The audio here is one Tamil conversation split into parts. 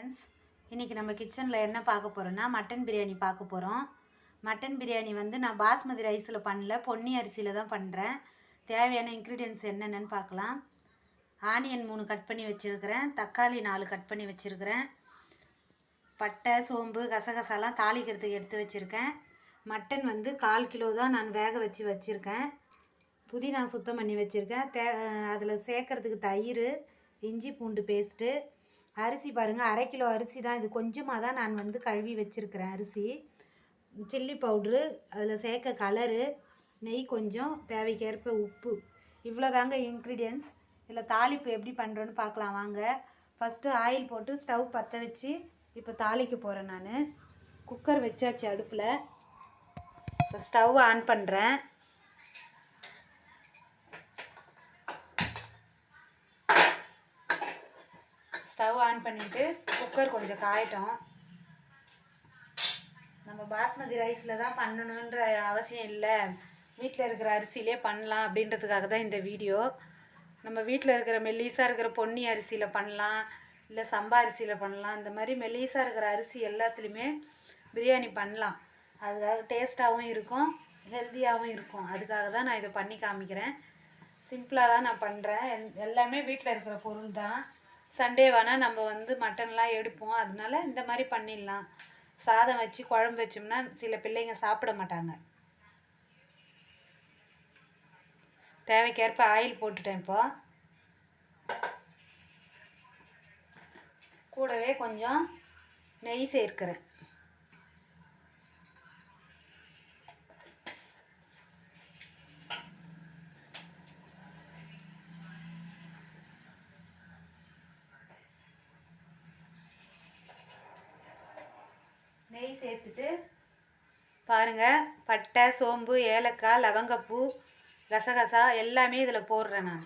ஃப்ரெண்ட்ஸ் இன்றைக்கி நம்ம கிச்சனில் என்ன பார்க்க போகிறோன்னா மட்டன் பிரியாணி பார்க்க போகிறோம் மட்டன் பிரியாணி வந்து நான் பாஸ்மதி ரைஸில் பண்ணல பொன்னி அரிசியில் தான் பண்ணுறேன் தேவையான இன்க்ரீடியன்ஸ் என்னென்னு பார்க்கலாம். ஆனியன் மூணு கட் பண்ணி வச்சுருக்கிறேன் தக்காளி நாலு கட் பண்ணி வச்சுருக்கிறேன். பட்டை சோம்பு கசகசாலாம் தாளிக்கிறதுக்கு எடுத்து வச்சுருக்கேன். மட்டன் வந்து கால் கிலோ தான் நான் வேக வச்சு வச்சுருக்கேன். புதினா சுத்தம் பண்ணி வச்சுருக்கேன். தே அதில் சேர்க்கறதுக்கு தயிர் இஞ்சி பூண்டு பேஸ்ட்டு அரிசி பாருங்கள் அரை கிலோ அரிசி தான். இது கொஞ்சமாக தான் நான் வந்து கழுவி வச்சுருக்கிறேன் அரிசி. சில்லி பவுட்ரு அதில் சேர்க்க கலரு நெய் கொஞ்சம் தேவைக்கேற்ப உப்பு. இவ்வளோ தாங்க இன்க்ரீடியன்ஸ் இதில் தாளிப்பு எப்படி பண்ணுறோன்னு பார்க்கலாம் வாங்க. ஃபஸ்ட்டு ஆயில் போட்டு ஸ்டவ் பற்ற வச்சு இப்போ தாளிக்க போகிறேன் நான். குக்கர் வச்சாச்சு அடுப்பில். இப்போ ஸ்டவ் ஆன் பண்ணுறேன் ஸ்டவ் ஆன் பண்ணிவிட்டு குக்கர் கொஞ்சம் காயட்டும். நம்ம பாஸ்மதி ரைஸில் தான் பண்ணணுன்ற அவசியம் இல்லை. வீட்டில் இருக்கிற அரிசியிலே பண்ணலாம் அப்படின்றதுக்காக தான் இந்த வீடியோ. நம்ம வீட்டில் இருக்கிற மெல்லீஸாக இருக்கிற பொன்னி அரிசியில் பண்ணலாம் இல்லை சம்பா அரிசியில் பண்ணலாம். இந்த மாதிரி மெல்லீஸாக இருக்கிற அரிசி எல்லாத்துலேயுமே பிரியாணி பண்ணலாம். அதுக்காக டேஸ்ட்டாகவும் இருக்கும் ஹெல்த்தியாகவும் இருக்கும். அதுக்காக தான் நான் இதை பண்ணி காமிக்கிறேன். சிம்பிளாக தான் நான் பண்ணுறேன் எல்லாமே வீட்டில் இருக்கிற பொருள் தான். சண்டே வேணால் நம்ம வந்து மட்டன்லாம் எடுப்போம். அதனால இந்த மாதிரி பண்ணிடலாம். சாதம் வச்சு குழம்பு வச்சோம்னா சில பிள்ளைங்க சாப்பிட மாட்டாங்க. தேவைக்கேற்ப ஆயில் போட்டுட்டேன் இப்போ. கூடவே கொஞ்சம் நெய் சேர்க்கிறேன் நெய் சேர்த்துட்டு பாருங்கள் பட்டை சோம்பு ஏலக்காய் லவங்கப்பூ கசகசா எல்லாமே இதில் போடுறேன் நான்.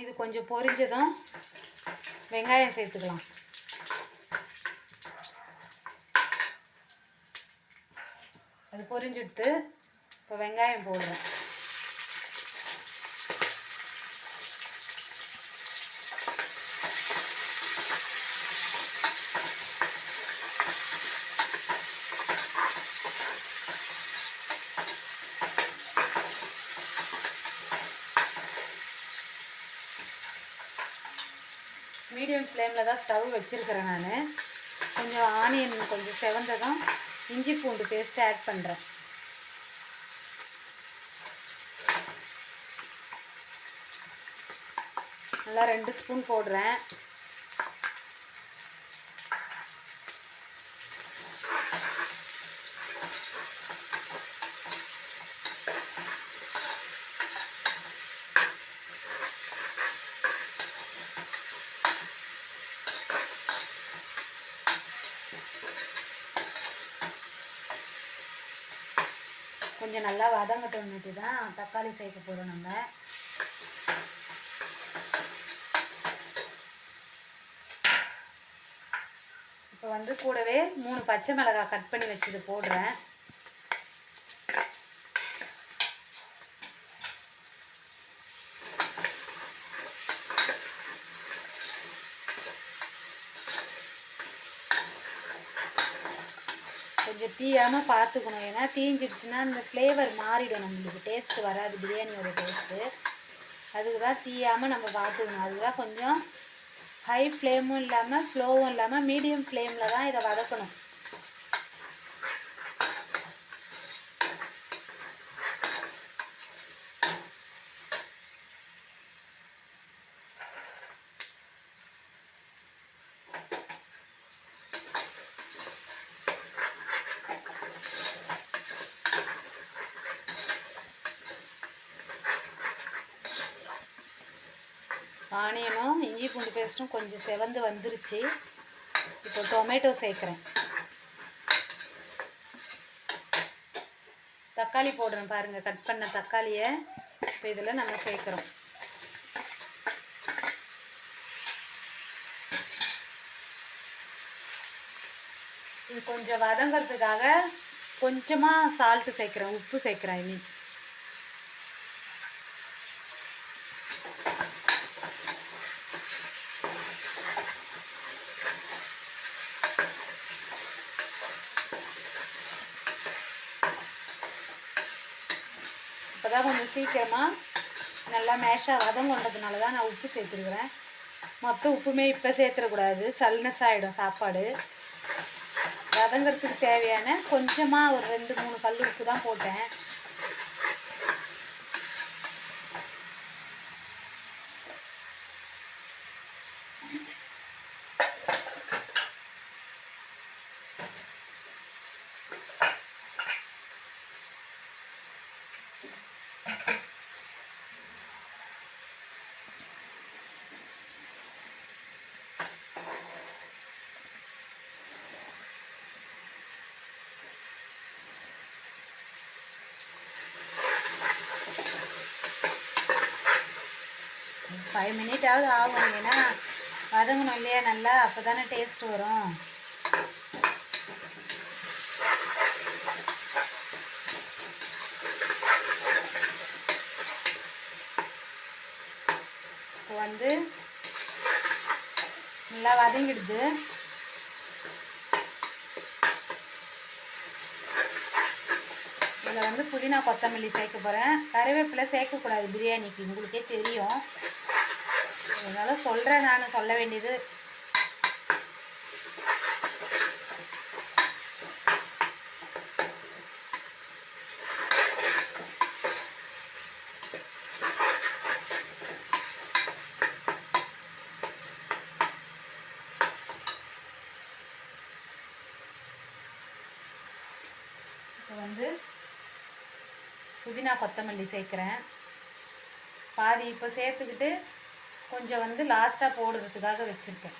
இது கொஞ்சம் பொரிஞ்சதும் வெங்காயம் சேர்த்துக்கலாம். அது பொரிஞ்சுடுத்து இப்போ வெங்காயம் போடுறேன். மீடியம் ஃப்ளேமில் தான் ஸ்டவ் வச்சுருக்கிறேன் நான். கொஞ்சம் ஆனியன் கொஞ்சம் செவந்ததும் இஞ்சி பூண்டு பேஸ்ட்டு ஆட் பண்ணுறேன் நல்லா ரெண்டு ஸ்பூன் போடுறேன். கொஞ்சம் நல்லா வதங்கட்டோன்னுட்டு தான் தக்காளி சேர்க்க போகிறோம் நம்ம. இப்போ வந்து கூடவே மூணு பச்சை மிளகாய் கட் பண்ணி வச்சுட்டு போடுறேன். கொஞ்சம் தீயாமல் பார்த்துக்கணும் ஏன்னா தீஞ்சிடுச்சுன்னா அந்த ஃப்ளேவர் மாறிடும் நம்மளுக்கு. டேஸ்ட் வராது. பிரியாணியோட டேஸ்ட்டு அதுக்கு தான் தீயாமல் நம்ம பார்த்துக்கணும் அதுதான் கொஞ்சம் ஹை ஃப்ளேமும் இல்லாமல் ஸ்லோவும் இல்லாமல் மீடியம் ஃப்ளேமில் தான் இதை வதக்கணும். ஆனியனும் இஞ்சி பூண்டு பேஸ்ட்டும் கொஞ்சம் செவந்து வந்துருச்சு. இப்போ டொமேட்டோ சேர்க்குறேன். தக்காளி போடுறேன் பாருங்கள் கட் பண்ண தக்காளியை. இப்போ இதில் நம்ம சேர்க்குறோம். இது கொஞ்சம் வதங்கிறதுக்காக கொஞ்சமாக சால்ட்டு சேர்க்குறேன் உப்பு சேர்க்குறேன் ஐ மீன் அப்போ தான் கொஞ்சம் சீக்கிரமாக நல்லா மேஷாக வதங்கொண்டதுனால தான் நான் உப்பு சேர்த்துருக்குறேன். மொத்தம் உப்புமே இப்போ சேர்த்துடக்கூடாது சல்னஸ் ஆகிடும் சாப்பாடு. வதங்கிறதுக்கு தேவையான கொஞ்சமாக ஒரு ரெண்டு மூணு கல் உப்பு தான் போட்டேன். ஃபைவ் மினிட்டாவது ஆகும். ஏன்னா வதங்கணும் இல்லையா நல்லா? அப்போ தானே டேஸ்ட் வரும். இப்போ வந்து நல்லா வதங்கிடுது. இதில் வந்து புதினா கொத்தமல்லி சேர்க்க போகிறேன் கருவேப்பிலை சேர்க்கக்கூடாது பிரியாணிக்கு. உங்களுக்கே தெரியும். அதனால் சொல்கிறேன் நான் சொல்ல வேண்டியது. இப்போ வந்து புதினா கொத்தமல்லி சேர்க்குறேன். பாதி இப்போ சேர்த்துக்கிட்டு கொஞ்சம் வந்து லாஸ்ட்டாக போடுறதுக்காக வச்சுருக்கேன்.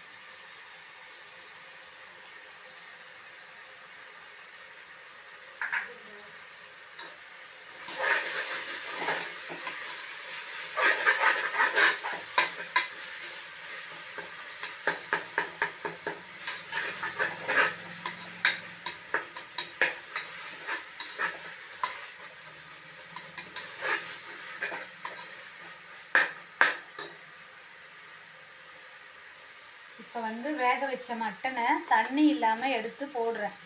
இப்போ வந்து வேக வச்ச மட்டனை தண்ணி இல்லாமல் எடுத்து போடுறேன்.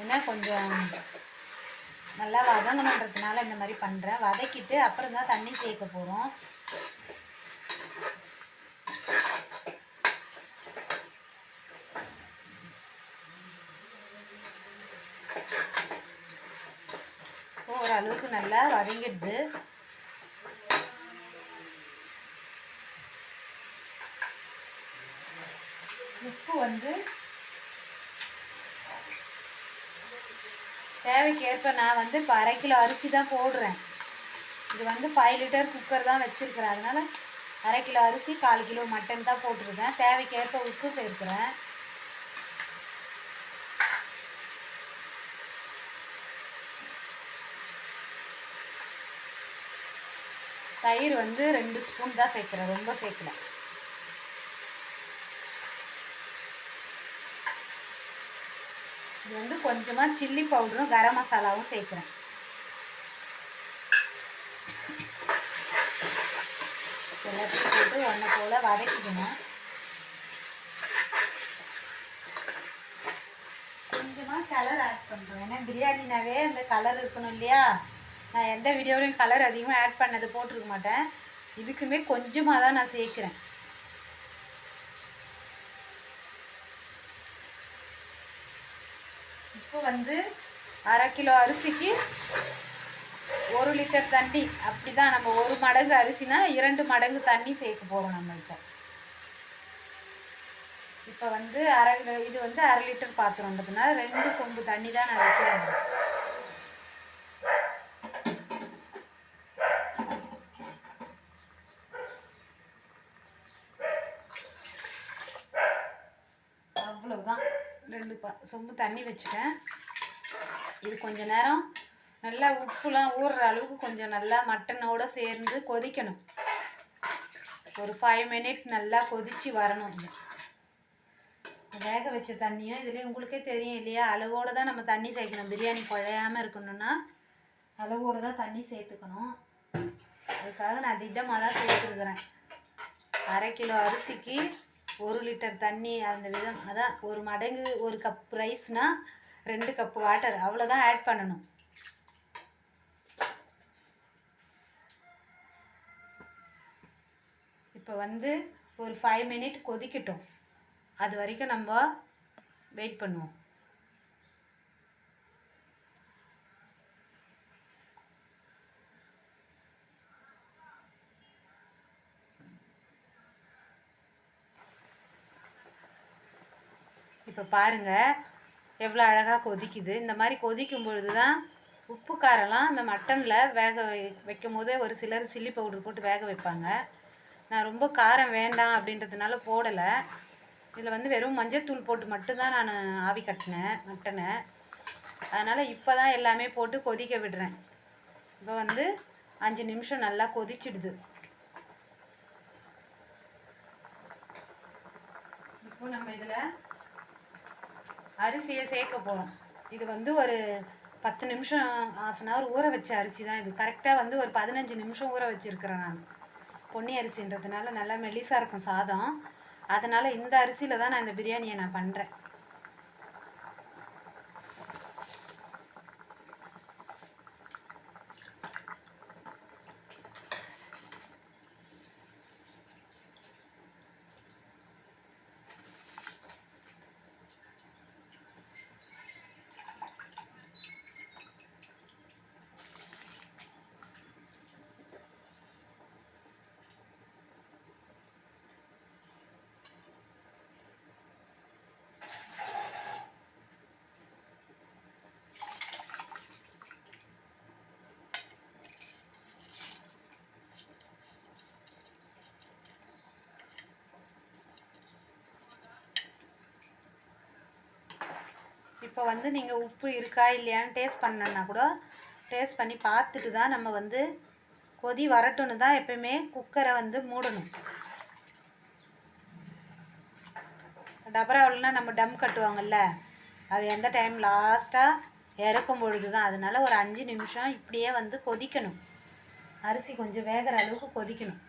ஏன்னா கொஞ்சம் நல்லா வதங்கணுன்றதுனால இந்த மாதிரி பண்ணுறேன் வதக்கிட்டு அப்புறம் தான் தண்ணி சேர்க்க போகிறோம் அளவுக்கு நல்லா வதங்கிடுது. உப்பு வந்து தேவைக்கேற்ப நான் வந்து இப்போ அரை கிலோ அரிசி தான் போடுறேன். இது வந்து ஃபைவ் லிட்டர் குக்கர் தான் வச்சுருக்குறேன். அதனால் அரை கிலோ அரிசி கால் கிலோ மட்டன் தான் போட்டிருக்கேன் தேவைக்கேற்ப உப்பு சேர்க்குறேன். தயிர் வந்து ரெண்டு ஸ்பூன் தான் சேர்க்குறேன் ரொம்ப சேர்க்கல. இது வந்து கொஞ்சமாக சில்லி பவுடரும் கரம் மசாலாவும் சேர்க்குறேன். எல்லாத்தையும் போட்டு ஒன்றை போல் வதக்கிக்கணும். கொஞ்சமாக கலர் ஆட் பண்ணுறோம் ஏன்னா பிரியாணினாவே அந்த கலர் இருக்கணும் இல்லையா? நான் எந்த வீடியோலையும் கலர் அதிகமாக ஆட் பண்ணது போட்டிருக்க மாட்டேன். இதுக்குமே கொஞ்சமாக தான் நான் சேர்க்குறேன். இப்போ வந்து அரை கிலோ அரிசிக்கு ஒரு லிட்டர் தண்ணி. அப்படி தான் நம்ம ஒரு மடங்கு அரிசினா இரண்டு மடங்கு தண்ணி சேர்க்க போகிறோம் நம்ம இப்போ இப்போ வந்து அரை இது வந்து அரை லிட்டர் பாத்திரம்ன்றதுனால ரெண்டு சொம்பு தண்ணி தான் நான் வைக்கிறேன். சொம்பு சொம்பு தண்ணி வச்சுட்டேன். இது கொஞ்ச நேரம் நல்லா உப்புலாம் ஊறுற அளவுக்கு கொஞ்சம் நல்லா மட்டனோடு சேர்ந்து கொதிக்கணும். ஒரு ஃபைவ் மினிட் நல்லா கொதித்து வரணும் வேக வச்ச தண்ணியும் இதுலேயும் உங்களுக்கே தெரியும் இல்லையா? அளவோடு தான் நம்ம தண்ணி சேர்க்கணும். பிரியாணி குழையாமல் இருக்கணும்னா அளவோடு தான் தண்ணி சேர்த்துக்கணும். அதுக்காக நான் திட்டமாக தான் சேர்த்துருக்குறேன். அரை கிலோ அரிசிக்கு ஒரு லிட்டர் தண்ணி அந்த விதம். அதான் ஒரு மடங்கு ஒரு கப் ரைஸ்னால் ரெண்டு கப் வாட்டர் அவ்வளோதான் ஆட் பண்ணணும். இப்போ வந்து ஒரு ஃபைவ் மினிட் கொதிக்கட்டும். அது வரைக்கும் நம்ம வெயிட் பண்ணுவோம். இப்போ பாருங்கள் எவ்வளோ அழகாக கொதிக்குது. இந்த மாதிரி கொதிக்கும் பொழுது தான் உப்பு காரம்லாம் அந்த மட்டனில் வேக வை- வைக்கும் போதே ஒரு சிலர் சில்லி பவுடர் போட்டு வேக வைப்பாங்க. நான் ரொம்ப காரம் வேண்டாம் அப்படின்றதுனால போடலை. இதில் வந்து வெறும் மஞ்சத்தூள் போட்டு மட்டும்தான் நான் ஆவி கட்டினேன் மட்டனை அதனால் இப்போ தான் எல்லாமே போட்டு கொதிக்க விடுறேன். இப்போ வந்து அஞ்சு நிமிஷம் நல்லா கொதிச்சிடுது. இப்போ நம்ம இதில் அரிசியை சேர்க்க போகிறோம் இது வந்து ஒரு பத்து நிமிஷம் ஆஃப் அன் ஹவர் ஊற வச்ச அரிசி தான் இது. கரெக்டாக வந்து ஒரு பதினஞ்சு நிமிஷம் ஊற வச்சுருக்கிறேன் நான். பொன்னி அரிசின்றதுனால நல்லா மெலிசாக இருக்கும் சாதம். அதனால் இந்த அரிசியில் தான் நான் இந்த பிரியாணியை நான் பண்ணுறேன் இப்போ வந்து நீங்கள் உப்பு இருக்கா இல்லையான்னு டேஸ்ட் பண்ணனா கூட டேஸ்ட் பண்ணி பார்த்துட்டு தான் நம்ம வந்து கொதி வரட்டும்னு தான் எப்பயுமே குக்கரை வந்து மூடணும். டபராவில்னா நம்ம டம் கட்டுவாங்கல்ல அது எந்த டைம் லாஸ்ட்டாக இறக்கும் பொழுது தான். அதனால ஒரு அஞ்சு நிமிஷம் இப்படியே வந்து கொதிக்கணும். அரிசி கொஞ்சம் வேகிற அளவுக்கு கொதிக்கணும்.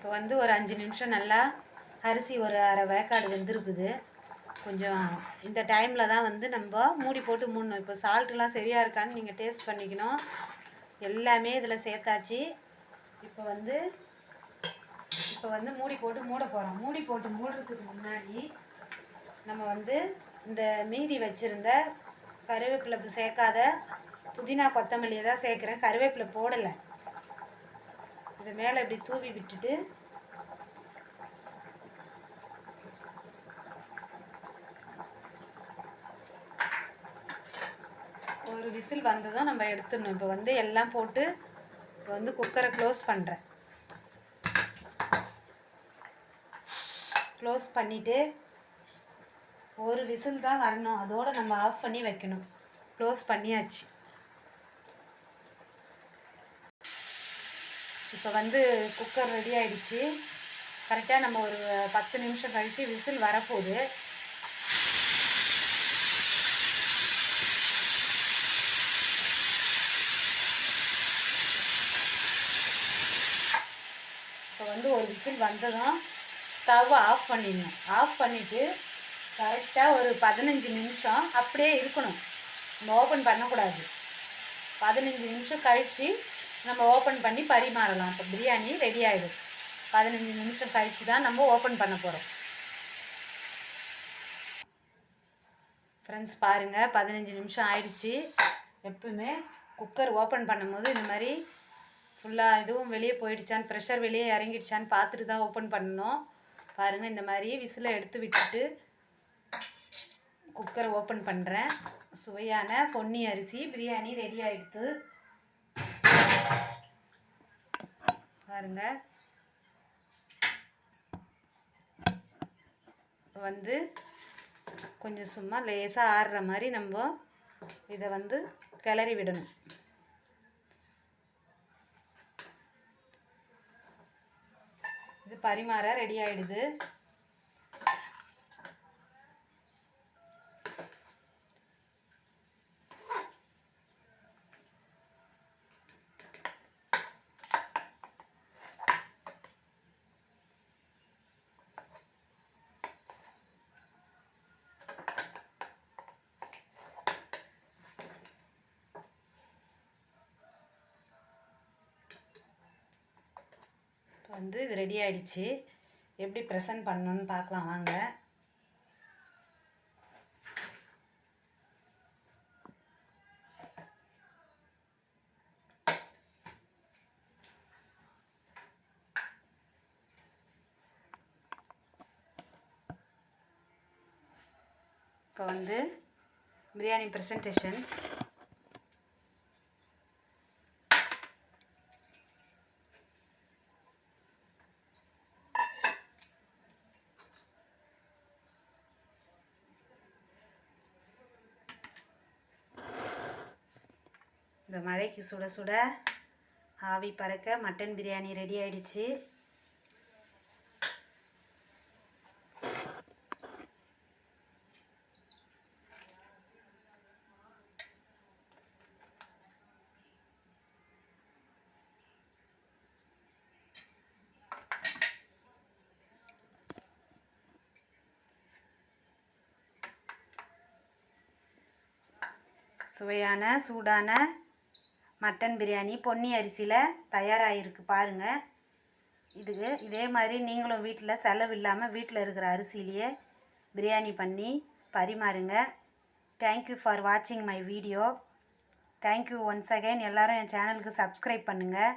இப்போ வந்து ஒரு அஞ்சு நிமிஷம் நல்லா அரிசி ஒரு அரை வேக்காடு வெந்திருக்குது. கொஞ்சம் இந்த டைமில் தான் வந்து நம்ம மூடி போட்டு மூடணும். இப்போ சால்ட்டுலாம் சரியாக இருக்கான்னு நீங்கள் டேஸ்ட் பண்ணிக்கணும். எல்லாமே இதில் சேர்த்தாச்சு. இப்போ வந்து இப்போ வந்து மூடி போட்டு மூட போகிறோம் மூடி போட்டு மூடுறதுக்கு முன்னாடி நம்ம வந்து இந்த மீதி வச்சுருந்த கருவேப்பிலை சேர்க்காத புதினா கொத்தமல்லியை தான் சேர்க்குறேன். கருவேப்பிலை போடலை. இதை மேலே இப்படி தூவி விட்டுட்டு ஒரு விசில் வந்ததும் நம்ம எடுத்துடணும். இப்போ வந்து எல்லாம் போட்டு இப்போ வந்து குக்கரை க்ளோஸ் பண்ணுறேன் க்ளோஸ் பண்ணிவிட்டு ஒரு விசில் தான் வரணும். அதோடு நம்ம ஆஃப் பண்ணி வைக்கணும். க்ளோஸ் பண்ணியாச்சு. இப்போ வந்து குக்கர் ரெடி ஆகிடுச்சு கரெக்டாக நம்ம ஒரு பத்து நிமிஷம் கழித்து விசில் வரப்போகுது. இப்போ வந்து ஒரு விசில் வந்ததும் ஸ்டவ் ஆஃப் பண்ணிடணும். ஆஃப் பண்ணிவிட்டு கரெக்டாக ஒரு பதினஞ்சு நிமிஷம் அப்படியே இருக்கணும். நம்ம ஓப்பன் பண்ணக்கூடாது. பதினஞ்சு நிமிஷம் கழித்து நம்ம ஓப்பன் பண்ணி பரிமாறலாம். இப்போ பிரியாணி ரெடி ஆகிடும் பதினஞ்சு நிமிஷம் கழித்து தான் நம்ம ஓப்பன் பண்ண போகிறோம் ஃப்ரெண்ட்ஸ் பாருங்கள் பதினஞ்சு நிமிஷம் ஆயிடுச்சு. எப்பவுமே குக்கர் ஓப்பன் பண்ணும்போது இந்த மாதிரி ஃபுல்லாக இதுவும் வெளியே போயிடுச்சான்னு ப்ரெஷர் வெளியே இறங்கிடுச்சான்னு பார்த்துட்டு தான் ஓப்பன் பண்ணணும். பாருங்கள் இந்த மாதிரி விசிலை எடுத்து விட்டுட்டு குக்கரை ஓப்பன் பண்ணுறேன் சுவையான பொன்னி அரிசி பிரியாணி ரெடி ஆகிடுது பாருங்க. வந்து கொஞ்சம் சும்மா லேசாக ஆடுற மாதிரி நம்ம இதை வந்து கிளறி விடணும். இது பரிமாற ரெடி ஆகிடுது வந்து இது ரெடி ஆகிடுச்சு எப்படி ப்ரெசன்ட் பண்ணணும்னு பார்க்கலாம் வாங்க. இப்போ வந்து பிரியாணி ப்ரெசன்டேஷன் இந்த மழைக்கு சுட சுட ஆவி பறக்க மட்டன் பிரியாணி ரெடி ஆயிடுச்சு. சுவையான சூடான மட்டன் பிரியாணி பொன்னி அரிசியில் தயாராகிருக்கு பாருங்கள் இதுக்கு இதே மாதிரி நீங்களும் வீட்டில் செலவு இல்லாமல் வீட்டில் இருக்கிற அரிசியிலேயே பிரியாணி பண்ணி பரிமாறுங்க. தேங்க்யூ ஃபார் வாட்சிங் my video thank you once again எல்லோரும் என் சேனலுக்கு சப்ஸ்கிரைப் பண்ணுங்கள்